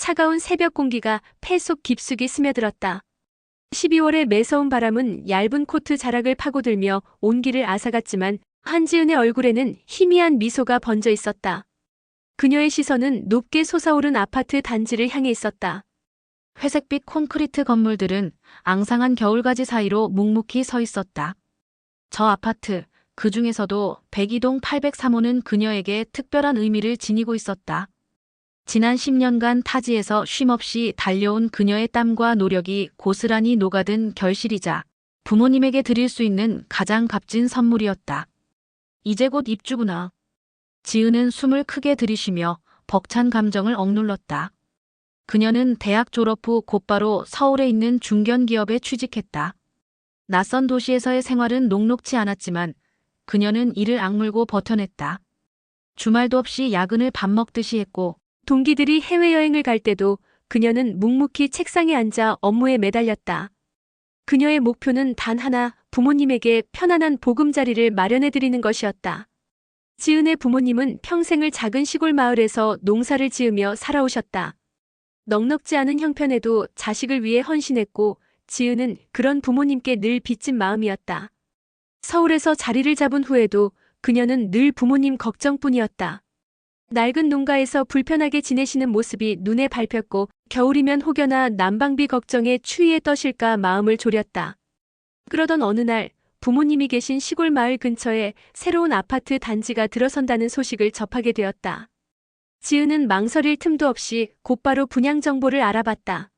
차가운 새벽 공기가 폐 속 깊숙이 스며들었다. 12월의 매서운 바람은 얇은 코트 자락을 파고들며 온기를 앗아갔지만 한지은의 얼굴에는 희미한 미소가 번져 있었다. 그녀의 시선은 높게 솟아오른 아파트 단지를 향해 있었다. 회색빛 콘크리트 건물들은 앙상한 겨울가지 사이로 묵묵히 서 있었다. 저 아파트, 그 중에서도 백이동 803호는 그녀에게 특별한 의미를 지니고 있었다. 지난 10년간 타지에서 쉼없이 달려온 그녀의 땀과 노력이 고스란히 녹아든 결실이자 부모님에게 드릴 수 있는 가장 값진 선물이었다. 이제 곧 입주구나. 지은은 숨을 크게 들이쉬며 벅찬 감정을 억눌렀다. 그녀는 대학 졸업 후 곧바로 서울에 있는 중견 기업에 취직했다. 낯선 도시에서의 생활은 녹록치 않았지만 그녀는 이를 악물고 버텨냈다. 주말도 없이 야근을 밥 먹듯이 했고 동기들이 해외여행을 갈 때도 그녀는 묵묵히 책상에 앉아 업무에 매달렸다. 그녀의 목표는 단 하나, 부모님에게 편안한 보금자리를 마련해드리는 것이었다. 지은의 부모님은 평생을 작은 시골 마을에서 농사를 지으며 살아오셨다. 넉넉지 않은 형편에도 자식을 위해 헌신했고, 지은은 그런 부모님께 늘 빚진 마음이었다. 서울에서 자리를 잡은 후에도 그녀는 늘 부모님 걱정뿐이었다. 낡은 농가에서 불편하게 지내시는 모습이 눈에 밟혔고 겨울이면 혹여나 난방비 걱정에 추위에 떠실까 마음을 졸였다. 그러던 어느 날 부모님이 계신 시골 마을 근처에 새로운 아파트 단지가 들어선다는 소식을 접하게 되었다. 지은은 망설일 틈도 없이 곧바로 분양 정보를 알아봤다.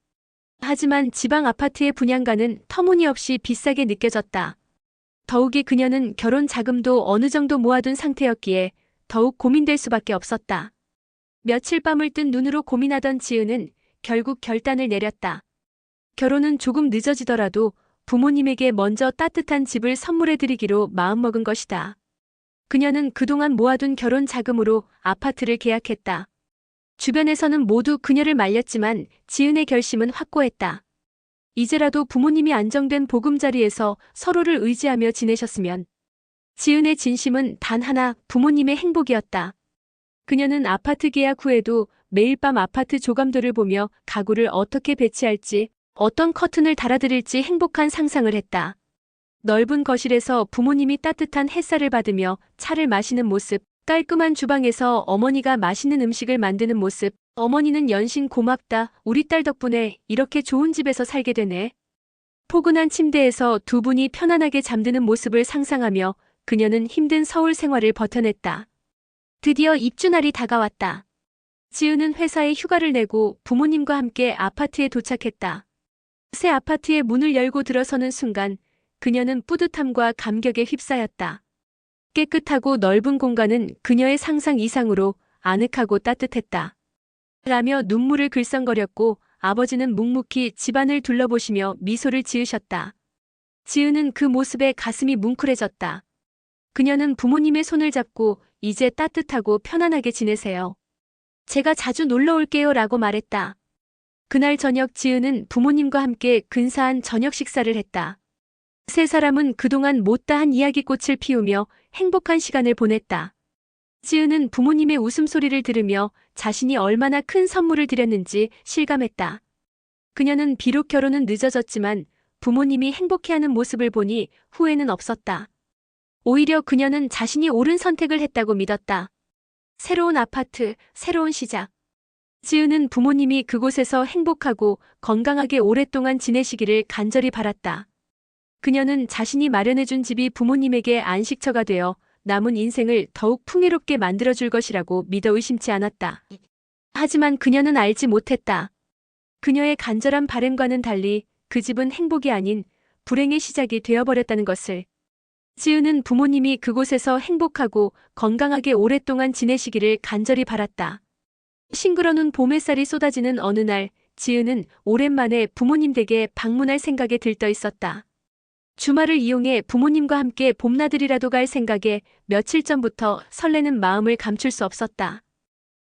하지만 지방 아파트의 분양가는 터무니없이 비싸게 느껴졌다. 더욱이 그녀는 결혼 자금도 어느 정도 모아둔 상태였기에 더욱 고민될 수밖에 없었다. 며칠 밤을 뜬 눈으로 고민하던 지은은 결국 결단을 내렸다. 결혼은 조금 늦어지더라도 부모님에게 먼저 따뜻한 집을 선물해드리기로 마음먹은 것이다. 그녀는 그동안 모아둔 결혼 자금으로 아파트를 계약했다. 주변에서는 모두 그녀를 말렸지만 지은의 결심은 확고했다. 이제라도 부모님이 안정된 보금자리에서 서로를 의지하며 지내셨으면 지은의 진심은 단 하나 부모님의 행복이었다. 그녀는 아파트 계약 후에도 매일 밤 아파트 조감도를 보며 가구를 어떻게 배치할지, 어떤 커튼을 달아드릴지 행복한 상상을 했다. 넓은 거실에서 부모님이 따뜻한 햇살을 받으며 차를 마시는 모습, 깔끔한 주방에서 어머니가 맛있는 음식을 만드는 모습, 어머니는 연신 고맙다, 우리 딸 덕분에 이렇게 좋은 집에서 살게 되네. 포근한 침대에서 두 분이 편안하게 잠드는 모습을 상상하며 그녀는 힘든 서울 생활을 버텨냈다. 드디어 입주날이 다가왔다. 지은은 회사에 휴가를 내고 부모님과 함께 아파트에 도착했다. 새 아파트의 문을 열고 들어서는 순간 그녀는 뿌듯함과 감격에 휩싸였다. 깨끗하고 넓은 공간은 그녀의 상상 이상으로 아늑하고 따뜻했다. 라며 눈물을 글썽거렸고 아버지는 묵묵히 집안을 둘러보시며 미소를 지으셨다. 지은은 그 모습에 가슴이 뭉클해졌다. 그녀는 부모님의 손을 잡고 이제 따뜻하고 편안하게 지내세요. 제가 자주 놀러 올게요 라고 말했다. 그날 저녁 지은은 부모님과 함께 근사한 저녁 식사를 했다. 세 사람은 그동안 못다한 이야기꽃을 피우며 행복한 시간을 보냈다. 지은은 부모님의 웃음소리를 들으며 자신이 얼마나 큰 선물을 드렸는지 실감했다. 그녀는 비록 결혼은 늦어졌지만 부모님이 행복해하는 모습을 보니 후회는 없었다. 오히려 그녀는 자신이 옳은 선택을 했다고 믿었다. 새로운 아파트, 새로운 시작. 지은은 부모님이 그곳에서 행복하고 건강하게 오랫동안 지내시기를 간절히 바랐다. 그녀는 자신이 마련해준 집이 부모님에게 안식처가 되어 남은 인생을 더욱 풍요롭게 만들어줄 것이라고 믿어 의심치 않았다. 하지만 그녀는 알지 못했다. 그녀의 간절한 바램과는 달리 그 집은 행복이 아닌 불행의 시작이 되어버렸다는 것을. 지은은 부모님이 그곳에서 행복하고 건강하게 오랫동안 지내시기를 간절히 바랐다. 싱그러운 봄 햇살이 쏟아지는 어느 날, 지은은 오랜만에 부모님 댁에 방문할 생각에 들떠 있었다. 주말을 이용해 부모님과 함께 봄나들이라도 갈 생각에 며칠 전부터 설레는 마음을 감출 수 없었다.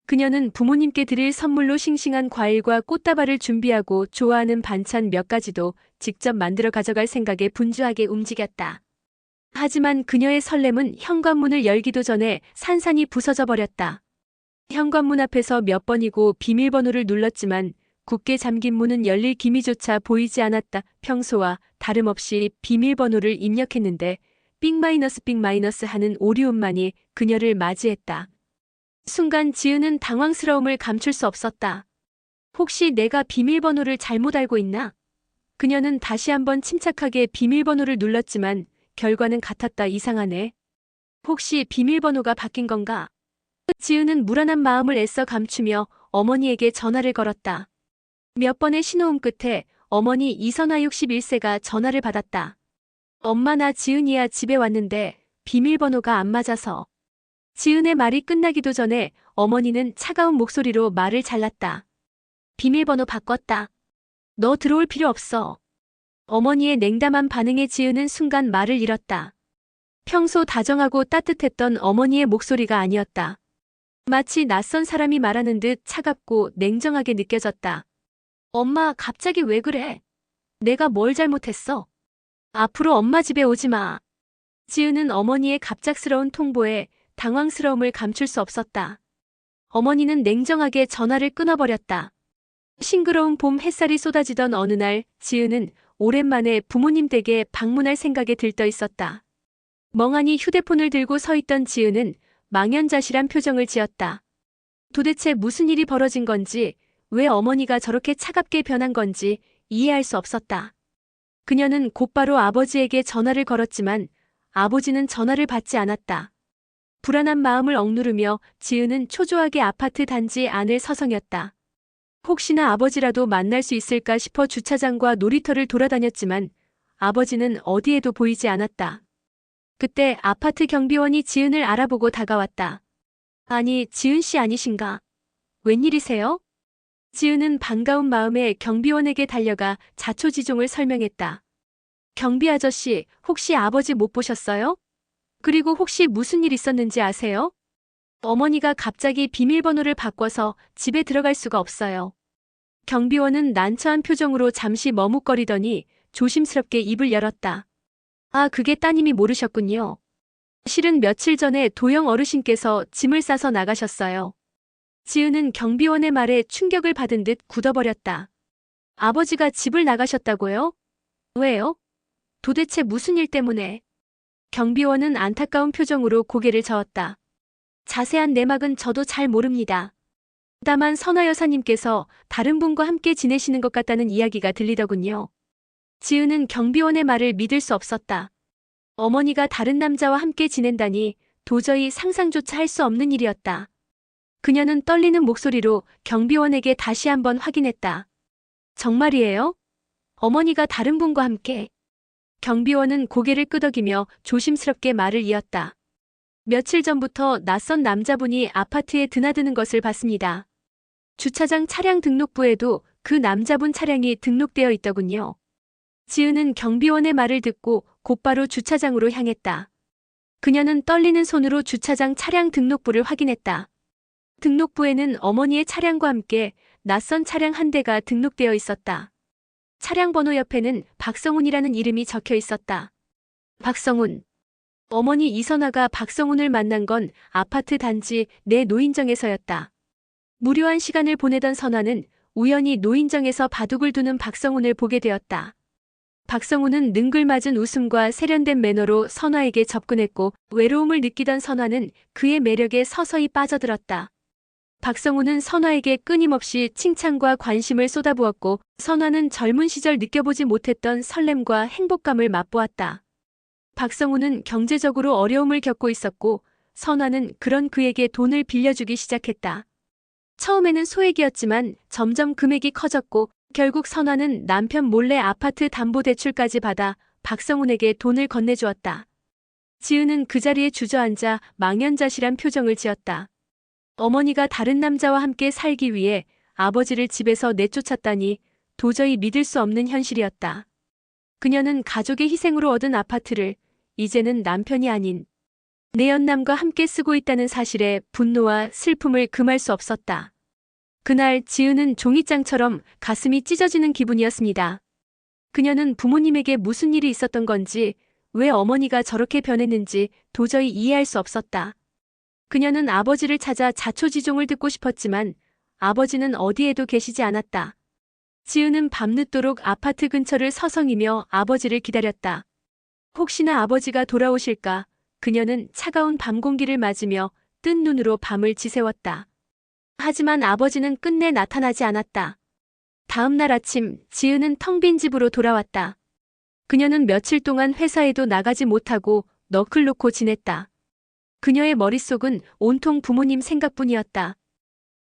그녀는 부모님께 드릴 선물로 싱싱한 과일과 꽃다발을 준비하고 좋아하는 반찬 몇 가지도 직접 만들어 가져갈 생각에 분주하게 움직였다. 하지만 그녀의 설렘은 현관문을 열기도 전에 산산이 부서져 버렸다. 현관문 앞에서 몇 번이고 비밀번호를 눌렀지만 굳게 잠긴 문은 열릴 기미조차 보이지 않았다. 평소와 다름없이 비밀번호를 입력했는데 삑 마이너스 삑 마이너스 하는 오리온만이 그녀를 맞이했다. 순간 지은은 당황스러움을 감출 수 없었다. 혹시 내가 비밀번호를 잘못 알고 있나? 그녀는 다시 한번 침착하게 비밀번호를 눌렀지만 결과는 같았다 이상하네. 혹시 비밀번호가 바뀐 건가? 지은은 무란한 마음을 애써 감추며 어머니에게 전화를 걸었다. 몇 번의 신호음 끝에 어머니 이선화 61세가 전화를 받았다. 엄마 나 지은이야 집에 왔는데 비밀번호가 안 맞아서. 지은의 말이 끝나기도 전에 어머니는 차가운 목소리로 말을 잘랐다. 비밀번호 바꿨다. 너 들어올 필요 없어. 어머니의 냉담한 반응에 지은은 순간 말을 잃었다. 평소 다정하고 따뜻했던 어머니의 목소리가 아니었다. 마치 낯선 사람이 말하는 듯 차갑고 냉정하게 느껴졌다. 엄마, 갑자기 왜 그래? 내가 뭘 잘못했어? 앞으로 엄마 집에 오지 마. 지은은 어머니의 갑작스러운 통보에 당황스러움을 감출 수 없었다. 어머니는 냉정하게 전화를 끊어버렸다. 싱그러운 봄 햇살이 쏟아지던 어느 날 지은은 오랜만에 부모님 댁에 방문할 생각에 들떠 있었다. 멍하니 휴대폰을 들고 서 있던 지은은 망연자실한 표정을 지었다. 도대체 무슨 일이 벌어진 건지, 왜 어머니가 저렇게 차갑게 변한 건지 이해할 수 없었다. 그녀는 곧바로 아버지에게 전화를 걸었지만 아버지는 전화를 받지 않았다. 불안한 마음을 억누르며 지은은 초조하게 아파트 단지 안을 서성였다. 혹시나 아버지라도 만날 수 있을까 싶어 주차장과 놀이터를 돌아다녔지만 아버지는 어디에도 보이지 않았다. 그때 아파트 경비원이 지은을 알아보고 다가왔다. 아니, 지은 씨 아니신가? 웬일이세요? 지은은 반가운 마음에 경비원에게 달려가 자초지종을 설명했다. 경비 아저씨, 혹시 아버지 못 보셨어요? 그리고 혹시 무슨 일 있었는지 아세요? 어머니가 갑자기 비밀번호를 바꿔서 집에 들어갈 수가 없어요. 경비원은 난처한 표정으로 잠시 머뭇거리더니 조심스럽게 입을 열었다. 아, 그게 따님이 모르셨군요. 실은 며칠 전에 도영 어르신께서 짐을 싸서 나가셨어요. 지은은 경비원의 말에 충격을 받은 듯 굳어버렸다. 아버지가 집을 나가셨다고요? 왜요? 도대체 무슨 일 때문에? 경비원은 안타까운 표정으로 고개를 저었다. 자세한 내막은 저도 잘 모릅니다. 다만 선화 여사님께서 다른 분과 함께 지내시는 것 같다는 이야기가 들리더군요. 지은은 경비원의 말을 믿을 수 없었다. 어머니가 다른 남자와 함께 지낸다니 도저히 상상조차 할 수 없는 일이었다. 그녀는 떨리는 목소리로 경비원에게 다시 한번 확인했다. 정말이에요? 어머니가 다른 분과 함께. 경비원은 고개를 끄덕이며 조심스럽게 말을 이었다. 며칠 전부터 낯선 남자분이 아파트에 드나드는 것을 봤습니다. 주차장 차량 등록부에도 그 남자분 차량이 등록되어 있더군요. 지은은 경비원의 말을 듣고 곧바로 주차장으로 향했다. 그녀는 떨리는 손으로 주차장 차량 등록부를 확인했다. 등록부에는 어머니의 차량과 함께 낯선 차량 한 대가 등록되어 있었다. 차량 번호 옆에는 박성훈이라는 이름이 적혀 있었다. 박성훈. 어머니 이선화가 박성훈을 만난 건 아파트 단지 내 노인정에서였다. 무료한 시간을 보내던 선화는 우연히 노인정에서 바둑을 두는 박성훈을 보게 되었다. 박성훈은 능글맞은 웃음과 세련된 매너로 선화에게 접근했고 외로움을 느끼던 선화는 그의 매력에 서서히 빠져들었다. 박성훈은 선화에게 끊임없이 칭찬과 관심을 쏟아부었고 선화는 젊은 시절 느껴보지 못했던 설렘과 행복감을 맛보았다. 박성훈은 경제적으로 어려움을 겪고 있었고 선화는 그런 그에게 돈을 빌려주기 시작했다. 처음에는 소액이었지만 점점 금액이 커졌고 결국 선화는 남편 몰래 아파트 담보대출까지 받아 박성훈에게 돈을 건네주었다. 지은은 그 자리에 주저앉아 망연자실한 표정을 지었다. 어머니가 다른 남자와 함께 살기 위해 아버지를 집에서 내쫓았다니 도저히 믿을 수 없는 현실이었다. 그녀는 가족의 희생으로 얻은 아파트를 이제는 남편이 아닌 내 연남과 함께 쓰고 있다는 사실에 분노와 슬픔을 금할 수 없었다. 그날 지은은 종이장처럼 가슴이 찢어지는 기분이었습니다. 그녀는 부모님에게 무슨 일이 있었던 건지, 왜 어머니가 저렇게 변했는지 도저히 이해할 수 없었다. 그녀는 아버지를 찾아 자초지종을 듣고 싶었지만 아버지는 어디에도 계시지 않았다. 지은은 밤늦도록 아파트 근처를 서성이며 아버지를 기다렸다. 혹시나 아버지가 돌아오실까 그녀는 차가운 밤 공기를 맞으며 뜬 눈으로 밤을 지새웠다. 하지만 아버지는 끝내 나타나지 않았다. 다음 날 아침 지은은 텅 빈 집으로 돌아왔다. 그녀는 며칠 동안 회사에도 나가지 못하고 너클 놓고 지냈다. 그녀의 머릿속은 온통 부모님 생각뿐이었다.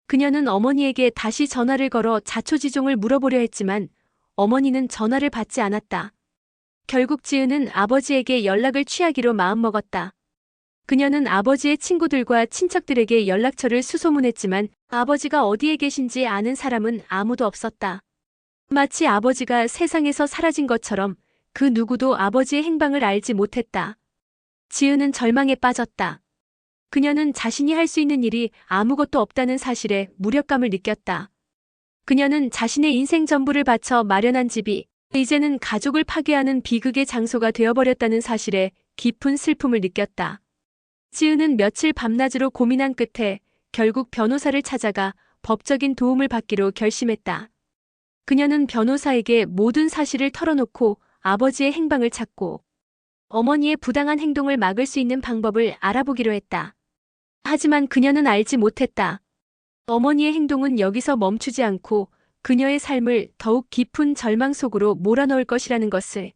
그녀는 어머니에게 다시 전화를 걸어 자초지종을 물어보려 했지만 어머니는 전화를 받지 않았다. 결국 지은은 아버지에게 연락을 취하기로 마음먹었다. 그녀는 아버지의 친구들과 친척들에게 연락처를 수소문했지만 아버지가 어디에 계신지 아는 사람은 아무도 없었다. 마치 아버지가 세상에서 사라진 것처럼 그 누구도 아버지의 행방을 알지 못했다. 지은은 절망에 빠졌다. 그녀는 자신이 할 수 있는 일이 아무것도 없다는 사실에 무력감을 느꼈다. 그녀는 자신의 인생 전부를 바쳐 마련한 집이 이제는 가족을 파괴하는 비극의 장소가 되어버렸다는 사실에 깊은 슬픔을 느꼈다. 지은은 며칠 밤낮으로 고민한 끝에 결국 변호사를 찾아가 법적인 도움을 받기로 결심했다. 그녀는 변호사에게 모든 사실을 털어놓고 아버지의 행방을 찾고 어머니의 부당한 행동을 막을 수 있는 방법을 알아보기로 했다. 하지만 그녀는 알지 못했다. 어머니의 행동은 여기서 멈추지 않고 그녀의 삶을 더욱 깊은 절망 속으로 몰아넣을 것이라는 것을.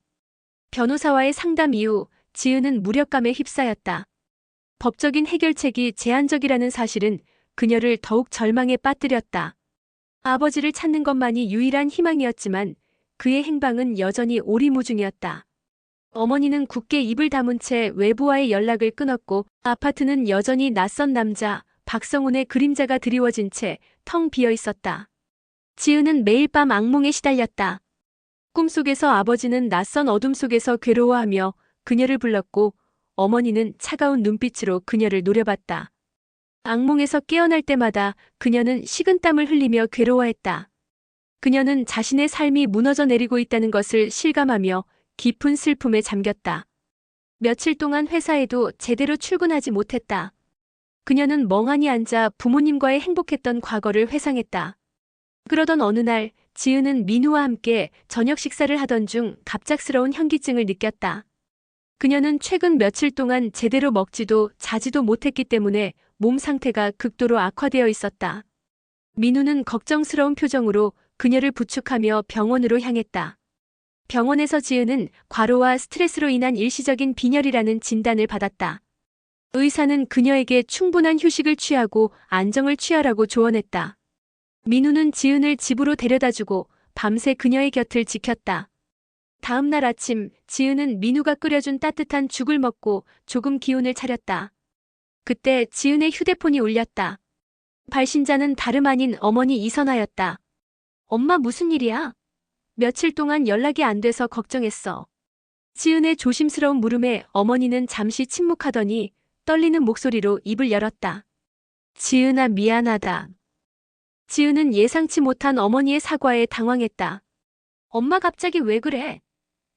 변호사와의 상담 이후 지은은 무력감에 휩싸였다. 법적인 해결책이 제한적이라는 사실은 그녀를 더욱 절망에 빠뜨렸다. 아버지를 찾는 것만이 유일한 희망이었지만 그의 행방은 여전히 오리무중이었다. 어머니는 굳게 입을 다문 채 외부와의 연락을 끊었고 아파트는 여전히 낯선 남자 박성훈의 그림자가 드리워진 채 텅 비어 있었다. 지은은 매일 밤 악몽에 시달렸다. 꿈속에서 아버지는 낯선 어둠 속에서 괴로워하며 그녀를 불렀고 어머니는 차가운 눈빛으로 그녀를 노려봤다. 악몽에서 깨어날 때마다 그녀는 식은땀을 흘리며 괴로워했다. 그녀는 자신의 삶이 무너져 내리고 있다는 것을 실감하며 깊은 슬픔에 잠겼다. 며칠 동안 회사에도 제대로 출근하지 못했다. 그녀는 멍하니 앉아 부모님과의 행복했던 과거를 회상했다. 그러던 어느 날 지은은 민우와 함께 저녁 식사를 하던 중 갑작스러운 현기증을 느꼈다. 그녀는 최근 며칠 동안 제대로 먹지도 자지도 못했기 때문에 몸 상태가 극도로 악화되어 있었다. 민우는 걱정스러운 표정으로 그녀를 부축하며 병원으로 향했다. 병원에서 지은은 과로와 스트레스로 인한 일시적인 빈혈이라는 진단을 받았다. 의사는 그녀에게 충분한 휴식을 취하고 안정을 취하라고 조언했다. 민우는 지은을 집으로 데려다주고 밤새 그녀의 곁을 지켰다. 다음 날 아침 지은은 민우가 끓여준 따뜻한 죽을 먹고 조금 기운을 차렸다. 그때 지은의 휴대폰이 울렸다. 발신자는 다름 아닌 어머니 이선아였다. 엄마 무슨 일이야? 며칠 동안 연락이 안 돼서 걱정했어. 지은의 조심스러운 물음에 어머니는 잠시 침묵하더니 떨리는 목소리로 입을 열었다. 지은아 미안하다. 지은은 예상치 못한 어머니의 사과에 당황했다. 엄마 갑자기 왜 그래?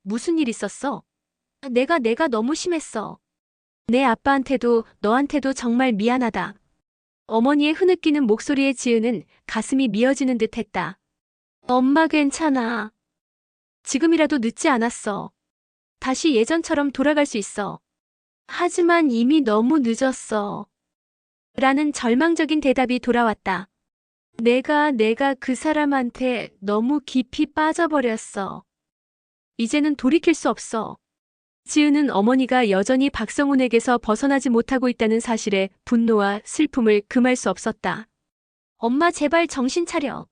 무슨 일 있었어? 내가 내가 너무 심했어. 내 아빠한테도 너한테도 정말 미안하다. 어머니의 흐느끼는 목소리에 지은은 가슴이 미어지는 듯 했다. 엄마 괜찮아. 지금이라도 늦지 않았어. 다시 예전처럼 돌아갈 수 있어. 하지만 이미 너무 늦었어. 라는 절망적인 대답이 돌아왔다. 내가, 내가 그 사람한테 너무 깊이 빠져버렸어. 이제는 돌이킬 수 없어. 지은은 어머니가 여전히 박성훈에게서 벗어나지 못하고 있다는 사실에 분노와 슬픔을 금할 수 없었다. 엄마 제발 정신 차려.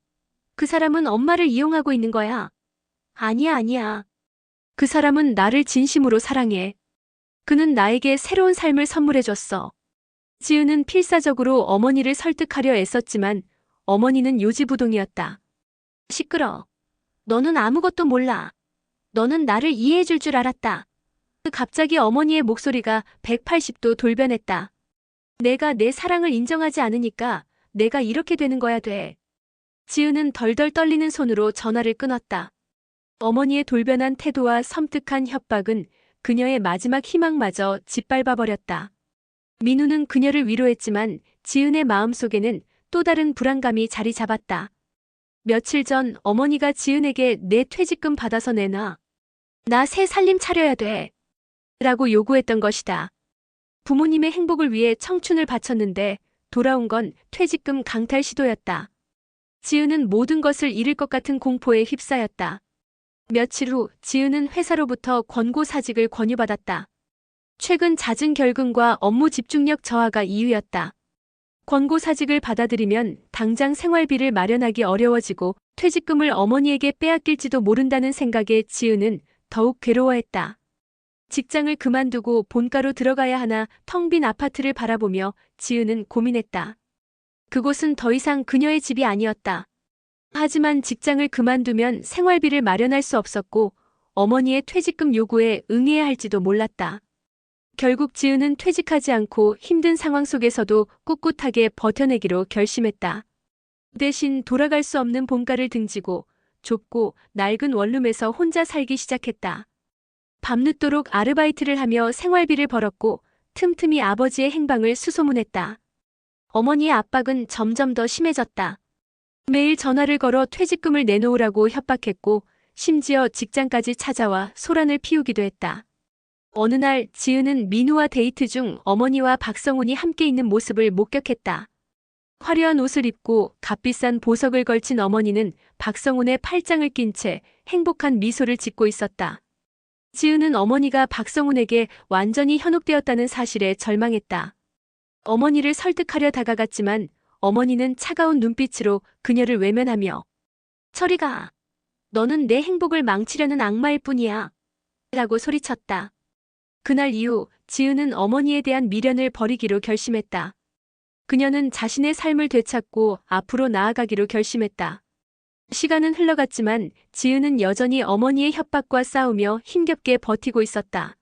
그 사람은 엄마를 이용하고 있는 거야. 아니야, 아니야. 그 사람은 나를 진심으로 사랑해. 그는 나에게 새로운 삶을 선물해줬어. 지은은 필사적으로 어머니를 설득하려 애썼지만 어머니는 요지부동이었다. 시끄러. 너는 아무것도 몰라. 너는 나를 이해해 줄 줄 알았다. 갑자기 어머니의 목소리가 180도 돌변했다. 내가 내 사랑을 인정하지 않으니까 내가 이렇게 되는 거야 돼. 지은은 덜덜 떨리는 손으로 전화를 끊었다. 어머니의 돌변한 태도와 섬뜩한 협박은 그녀의 마지막 희망마저 짓밟아버렸다. 민우는 그녀를 위로했지만 지은의 마음속에는 또 다른 불안감이 자리 잡았다. 며칠 전 어머니가 지은에게 내 퇴직금 받아서 내놔. 나 새 살림 차려야 돼. 라고 요구했던 것이다. 부모님의 행복을 위해 청춘을 바쳤는데 돌아온 건 퇴직금 강탈 시도였다. 지은은 모든 것을 잃을 것 같은 공포에 휩싸였다. 며칠 후 지은은 회사로부터 권고 사직을 권유받았다. 최근 잦은 결근과 업무 집중력 저하가 이유였다. 권고 사직을 받아들이면 당장 생활비를 마련하기 어려워지고 퇴직금을 어머니에게 빼앗길지도 모른다는 생각에 지은은 더욱 괴로워했다. 직장을 그만두고 본가로 들어가야 하나 텅 빈 아파트를 바라보며 지은은 고민했다. 그곳은 더 이상 그녀의 집이 아니었다. 하지만 직장을 그만두면 생활비를 마련할 수 없었고 어머니의 퇴직금 요구에 응해야 할지도 몰랐다. 결국 지은은 퇴직하지 않고 힘든 상황 속에서도 꿋꿋하게 버텨내기로 결심했다. 대신 돌아갈 수 없는 본가를 등지고 좁고 낡은 원룸에서 혼자 살기 시작했다. 밤늦도록 아르바이트를 하며 생활비를 벌었고 틈틈이 아버지의 행방을 수소문했다. 어머니의 압박은 점점 더 심해졌다. 매일 전화를 걸어 퇴직금을 내놓으라고 협박했고 심지어 직장까지 찾아와 소란을 피우기도 했다. 어느 날 지은은 민우와 데이트 중 어머니와 박성훈이 함께 있는 모습을 목격했다. 화려한 옷을 입고 값비싼 보석을 걸친 어머니는 박성훈의 팔짱을 낀 채 행복한 미소를 짓고 있었다. 지은은 어머니가 박성훈에게 완전히 현혹되었다는 사실에 절망했다. 어머니를 설득하려 다가갔지만 어머니는 차가운 눈빛으로 그녀를 외면하며 철이가 너는 내 행복을 망치려는 악마일 뿐이야 라고 소리쳤다. 그날 이후 지은은 어머니에 대한 미련을 버리기로 결심했다. 그녀는 자신의 삶을 되찾고 앞으로 나아가기로 결심했다. 시간은 흘러갔지만 지은은 여전히 어머니의 협박과 싸우며 힘겹게 버티고 있었다.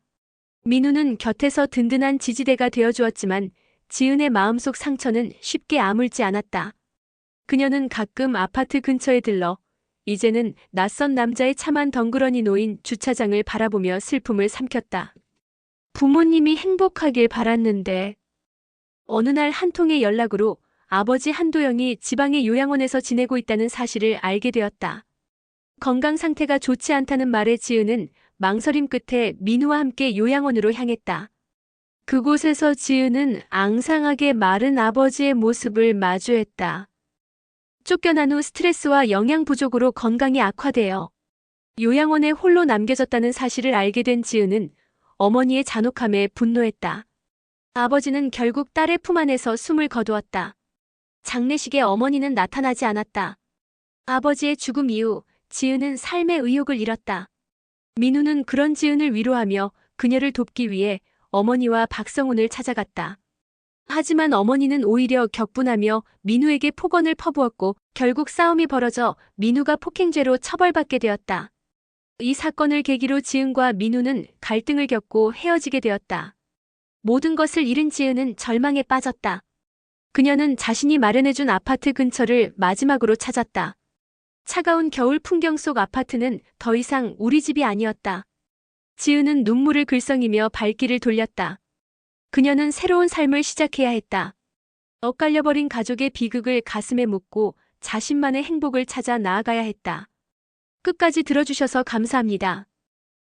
민우는 곁에서 든든한 지지대가 되어주었지만 지은의 마음속 상처는 쉽게 아물지 않았다. 그녀는 가끔 아파트 근처에 들러 이제는 낯선 남자의 차만 덩그러니 놓인 주차장을 바라보며 슬픔을 삼켰다. 부모님이 행복하길 바랐는데 어느 날 한 통의 연락으로 아버지 한도영이 지방의 요양원에서 지내고 있다는 사실을 알게 되었다. 건강 상태가 좋지 않다는 말에 지은은 망설임 끝에 민우와 함께 요양원으로 향했다. 그곳에서 지은은 앙상하게 마른 아버지의 모습을 마주했다. 쫓겨난 후 스트레스와 영양 부족으로 건강이 악화되어 요양원에 홀로 남겨졌다는 사실을 알게 된 지은은 어머니의 잔혹함에 분노했다. 아버지는 결국 딸의 품 안에서 숨을 거두었다. 장례식에 어머니는 나타나지 않았다. 아버지의 죽음 이후 지은은 삶의 의욕을 잃었다. 민우는 그런 지은을 위로하며 그녀를 돕기 위해 어머니와 박성훈을 찾아갔다. 하지만 어머니는 오히려 격분하며 민우에게 폭언을 퍼부었고 결국 싸움이 벌어져 민우가 폭행죄로 처벌받게 되었다. 이 사건을 계기로 지은과 민우는 갈등을 겪고 헤어지게 되었다. 모든 것을 잃은 지은은 절망에 빠졌다. 그녀는 자신이 마련해준 아파트 근처를 마지막으로 찾았다. 차가운 겨울 풍경 속 아파트는 더 이상 우리 집이 아니었다. 지은은 눈물을 글썽이며 발길을 돌렸다. 그녀는 새로운 삶을 시작해야 했다. 엇갈려버린 가족의 비극을 가슴에 묻고 자신만의 행복을 찾아 나아가야 했다. 끝까지 들어주셔서 감사합니다.